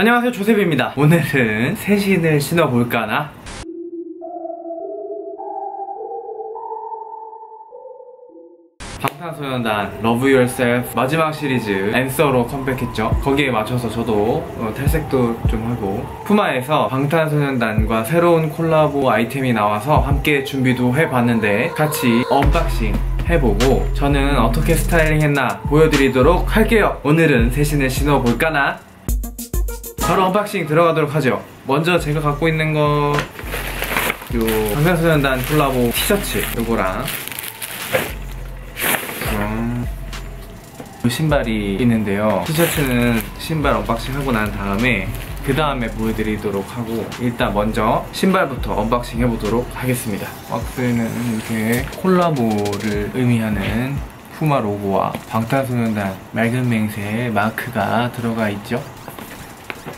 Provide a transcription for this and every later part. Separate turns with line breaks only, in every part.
안녕하세요 조셉입니다 오늘은 새 신을 신어볼까나? 방탄소년단 Love Yourself 마지막 시리즈 앤서로 컴백했죠 거기에 맞춰서 저도 어, 탈색도 좀 하고 푸마에서 방탄소년단과 새로운 콜라보 아이템이 나와서 함께 준비도 해봤는데 같이 언박싱 해보고 저는 어떻게 스타일링 했나 보여드리도록 할게요 오늘은 새 신을 신어볼까나? 바로 언박싱 들어가도록 하죠. 먼저 제가 갖고 있는 거 요 방탄소년단 콜라보 티셔츠 요거랑. 음, 요 신발이 있는데요. 티셔츠는 신발 언박싱 하고 난 다음에 그 다음에 보여드리도록 하고 일단 먼저 신발부터 언박싱 해보도록 하겠습니다. 박스에는 이렇게 콜라보를 의미하는 푸마 로고와 방탄소년단 맑은 맹세의 마크가 들어가 있죠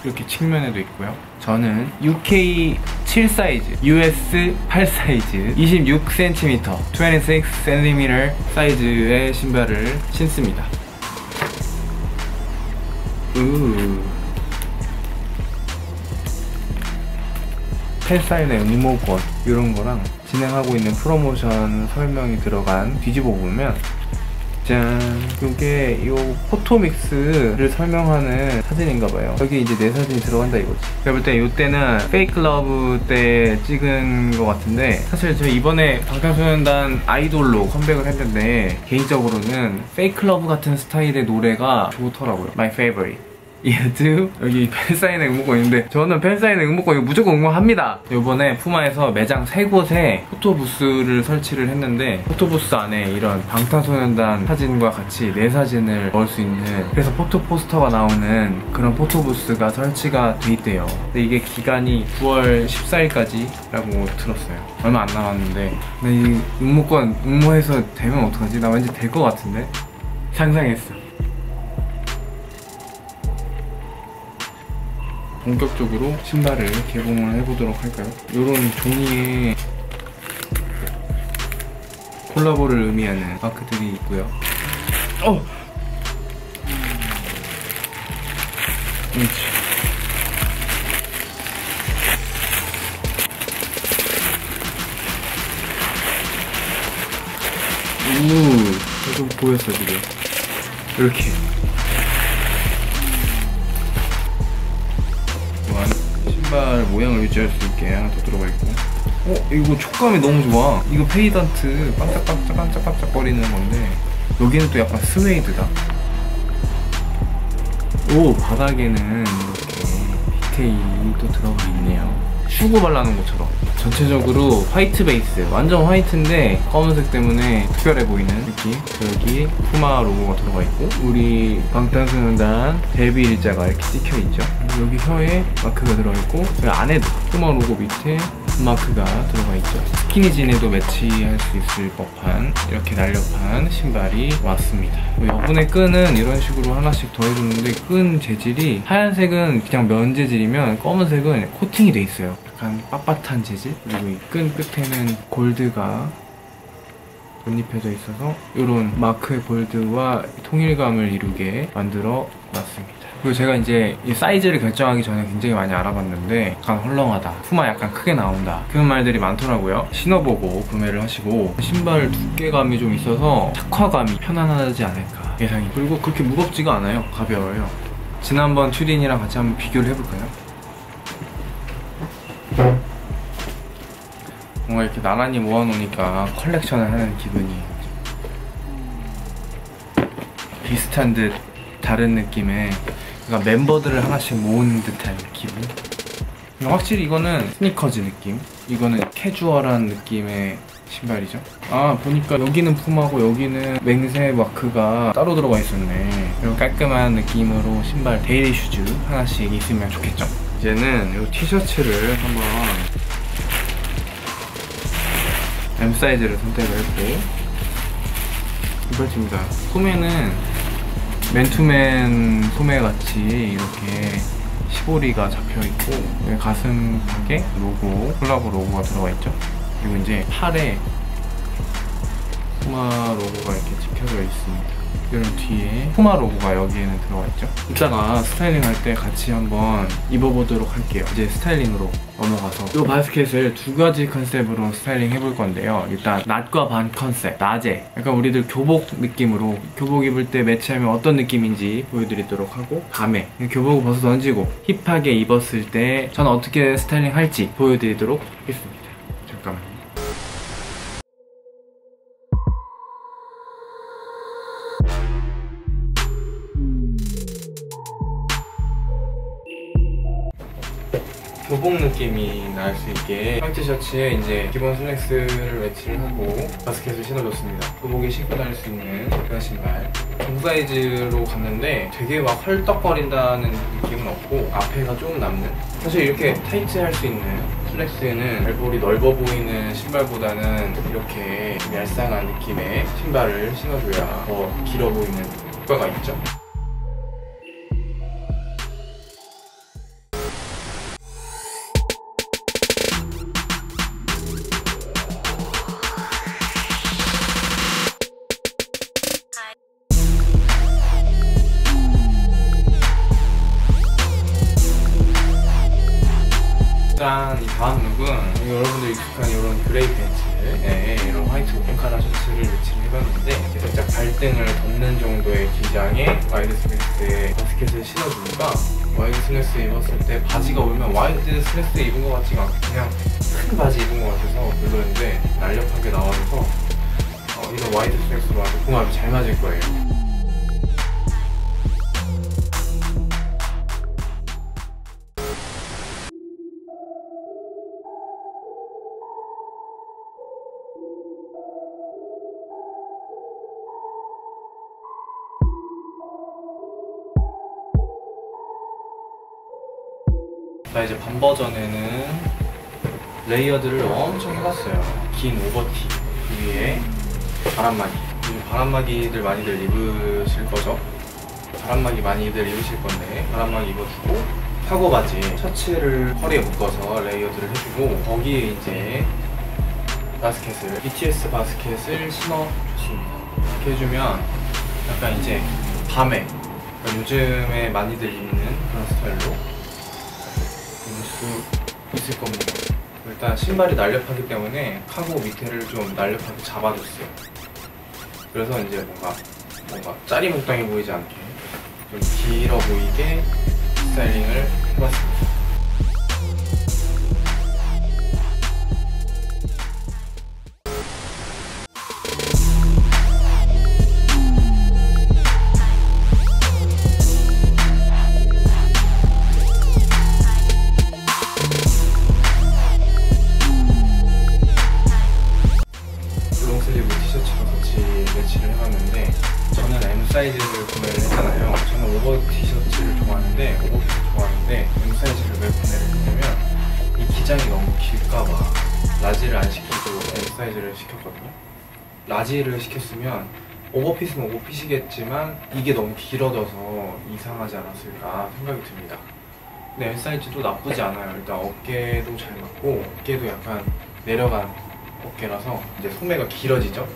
이렇게 측면에도 있고요. 저는 UK 7 사이즈, US 8 사이즈, 26cm, 26cm 사이즈의 신발을 신습니다. 우. 팬사인회 응모권 이런 거랑 진행하고 있는 프로모션 설명이 들어간 뒤집어 보면 짠. 이게 요 포토믹스를 설명하는 사진인가봐요. 여기 이제 내 사진이 들어간다 이거지. 제가 볼 때 이때는 페이크 러브 때 찍은 것 같은데 사실 저 이번에 방탄소년단 아이돌로 컴백을 했는데 개인적으로는 페이크 러브 같은 스타일의 노래가 좋더라고요. My favorite 얘도 여기 팬사인회 응모권 있는데 저는 팬사인회 응모권 이거 무조건 응모합니다. 이번에 푸마에서 매장 세 곳에 포토부스를 설치를 했는데 포토부스 안에 이런 방탄소년단 사진과 같이 내 사진을 넣을 수 있는 그래서 포토 포스터가 나오는 그런 포토부스가 설치가 돼 있대요. 근데 이게 기간이 9월 14일까지라고 들었어요. 얼마 안 남았는데. 근데 이 응모권 응모해서 되면 어떡하지? 나 왠지 될 것 같은데? 상상했어 본격적으로 신발을 개봉을 해보도록 할까요? 이런 종이에 콜라보를 의미하는 마크들이 있고요. 어! 그렇지. 우, 좀 보였어 지금. 이렇게. 신발 모양을 유지할 수 있게 하나 더 들어가 있고. 어? 이거 촉감이 너무 좋아. 이거 페이던트 반짝반짝 반짝반짝 거리는 건데 여기는 또 약간 스웨이드다. 오 바닥에는 이렇게 디테일이 또 들어가 있네요 슈구 발라놓은 것처럼 전체적으로 화이트 베이스 완전 화이트인데 검은색 때문에 특별해 보이는 느낌? 여기 푸마 로고가 들어가 있고 우리 방탄소년단 데뷔 일자가 이렇게 찍혀 있죠? 여기 혀에 마크가 들어가 있고 여기 안에도 푸마 로고 밑에 마크가 들어가 있죠? 스키니진에도 매치할 수 있을 법한 이렇게 날렵한 신발이 왔습니다. 여분의 끈은 이런 식으로 하나씩 더 해줬는데 끈 재질이 하얀색은 그냥 면 재질이면 검은색은 코팅이 돼 있어요 약간 빳빳한 재질? 그리고 이 끈 끝에는 골드가 덧입혀져 있어서 이런 마크의 골드와 통일감을 이루게 만들어 놨습니다. 그리고 제가 이제 이 사이즈를 결정하기 전에 굉장히 많이 알아봤는데 약간 헐렁하다 푸마 약간 크게 나온다 그런 말들이 많더라고요. 신어보고 구매를 하시고 신발 두께감이 좀 있어서 착화감이 편안하지 않을까 예상이. 그리고 그렇게 무겁지가 않아요. 가벼워요. 지난번 튜린이랑 같이 한번 비교를 해볼까요? 뭔가 이렇게 나란히 모아놓으니까 컬렉션을 하는 기분이 비슷한 듯 다른 느낌의 그러니까 멤버들을 하나씩 모은 듯한 기분? 확실히 이거는 스니커즈 느낌? 이거는 캐주얼한 느낌의 신발이죠? 아 보니까 여기는 푸마고 여기는 맹세 마크가 따로 들어가 있었네. 이런 깔끔한 느낌으로 신발 데일리 슈즈 하나씩 있으면 좋겠죠 이제는 이 티셔츠를 한번 M 사이즈를 선택을 했고 이발집니다. 소매는 맨투맨 소매같이 이렇게 시보리가 잡혀있고 가슴팍에 로고, 콜라보 로고가 들어가 있죠? 그리고 이제 팔에 푸마 로고가 이렇게 찍혀져 있습니다 이런 뒤에 푸마 로고가 여기에는 들어가 있죠. 이따가 스타일링 할 때 같이 한번 입어보도록 할게요. 이제 스타일링으로 넘어가서 이 바스켓을 두 가지 컨셉으로 스타일링 해볼 건데요. 일단 낮과 밤 컨셉, 낮에 약간 우리들 교복 느낌으로 교복 입을 때 매치하면 어떤 느낌인지 보여드리도록 하고 밤에 교복을 벗어 던지고 힙하게 입었을 때 저는 어떻게 스타일링 할지 보여드리도록 하겠습니다. 교복 느낌이 날 수 있게 화이트 셔츠에 이제 기본 슬랙스를 매치를 하고 바스켓을 신어줬습니다. 교복에 신고 다닐 수 있는 그런 신발. 중 사이즈로 갔는데 되게 막 헐떡거린다는 느낌은 없고 앞에가 조금 남는 사실 이렇게 타이트할 수 있는 슬랙스에는 발볼이 넓어 보이는 신발보다는 이렇게 좀 얄쌍한 느낌의 신발을 신어줘야 더 길어 보이는 효과가 있죠. 일단 이 다음 룩은 여러분들 익숙한 이런 그레이 팬츠에 이런 화이트 오픈 카라 셔츠를 매치를 해봤는데 살짝 발등을 덮는 정도의 기장의 와이드 슬랙스에 바스켓을 신어주니까 와이드 슬랙스 입었을 때 바지가 오면 와이드 슬랙스 입은 것 같지가 않고 그냥 큰 바지 입은 것 같아서 별로였는데 날렵하게 나와서 어, 이런 와이드 슬랙스로 아주 궁합이 잘 맞을 거예요. 나 이제 반 버전에는 레이어드를 엄청 해봤어요. 긴 오버티 그 위에 바람막이. 이 바람막이들 많이들 입으실 거죠? 바람막이 많이들 입으실 건데 바람막이 입어주고 카고 바지 셔츠를 허리에 묶어서 레이어드를 해주고 거기에 이제 바스켓을 BTS 바스켓을 신어줬습니다. 이렇게 해주면 약간 이제 밤에 그러니까 요즘에 많이들 입는 그런 스타일로 입을 수 있을 겁니다. 일단 신발이 날렵하기 때문에 카고 밑에를 좀 날렵하게 잡아줬어요. 그래서 이제 뭔가 뭔가 짜리몽땅해 보이지 않게 좀 길어 보이게 스타일링을 해봤습니다. 사이즈를 구매를 했잖아요. 저는 오버 티셔츠를 좋아하는데 오버 티셔츠 좋아하는데 M 사이즈를 왜 구매를 했냐면 이 기장이 너무 길까봐 라지를 안 시키고 M 사이즈를 시켰거든요. 라지를 시켰으면 오버핏은 오버핏이겠지만 이게 너무 길어져서 이상하지 않았을까 생각이 듭니다. 근데 M 사이즈도 나쁘지 않아요. 일단 어깨도 잘 맞고 어깨도 약간 내려간 어깨라서 이제 소매가 길어지죠.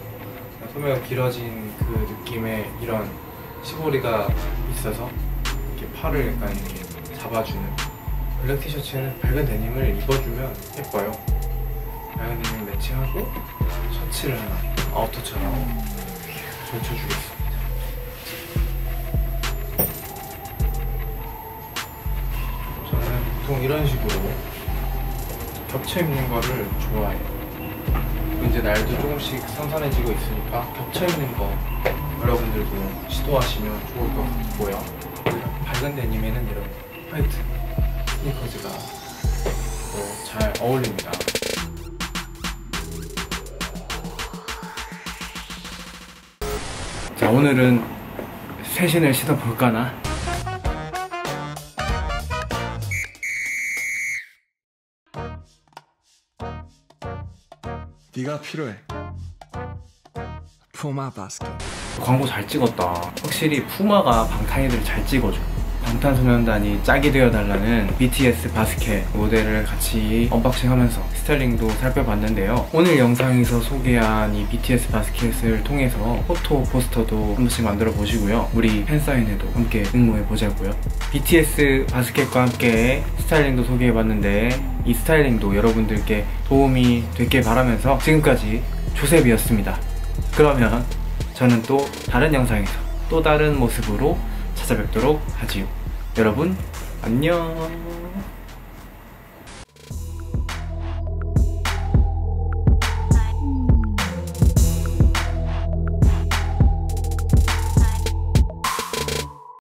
소매가 길어진 그 느낌의 이런 시보리가 있어서 이렇게 팔을 약간 이렇게 잡아주는 블랙 티셔츠에는 밝은 데님을 입어주면 예뻐요. 밝은 데님 매치하고 셔츠를 하나 아우터처럼 걸쳐주겠습니다. 저는 보통 이런 식으로 겹쳐 입는 거를 좋아해요. 이제 날도 조금씩 선선해지고 있으니까 겹쳐 입는 거 여러분들도 시도하시면 좋을 것 같고요. 밝은 데님에는 이런 화이트 스니커즈가 또 잘 어울립니다. 자 오늘은 새 신을 신어볼까나?
네가 필요해. 푸마 바스켓.
광고 잘 찍었다. 확실히 푸마가 방탄이들 잘 찍어줘. 방탄소년단이 짝이 되어달라는 BTS 바스켓 모델을 같이 언박싱하면서 스타일링도 살펴봤는데요. 오늘 영상에서 소개한 이 BTS 바스켓을 통해서 포토 포스터도 한 번씩 만들어 보시고요. 우리 팬사인회도 함께 응모해 보자고요. BTS 바스켓과 함께 스타일링도 소개해봤는데 이 스타일링도 여러분들께 도움이 됐길 바라면서 지금까지 조셉이었습니다. 그러면 저는 또 다른 영상에서 또 다른 모습으로 찾아뵙도록 하지요. 여러분, 안녕.